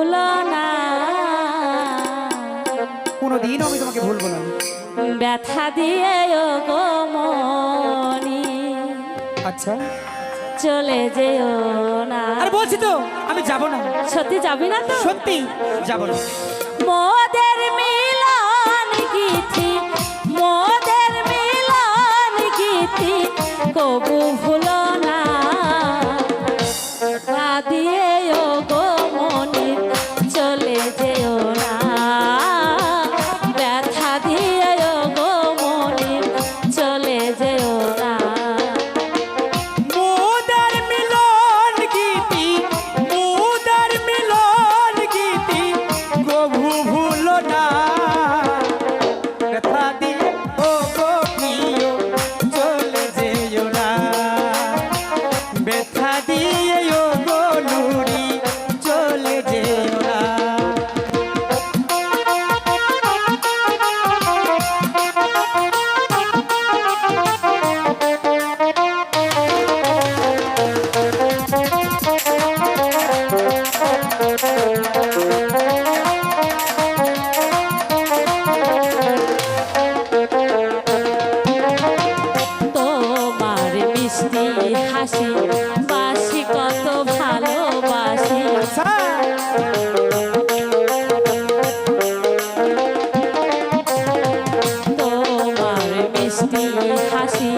ভুলো না। কোনোদিনও আমি তোমাকে ভুলবো না। ব্যথা দিয়ে গো মনি। আচ্ছা। চলে যেও না। আর বলছি তো আমি যাব না। সত্যি যাবি না তো? সত্যি যাব না। মোদের মেয়ে ভুলো না মিষ্টি হাসি।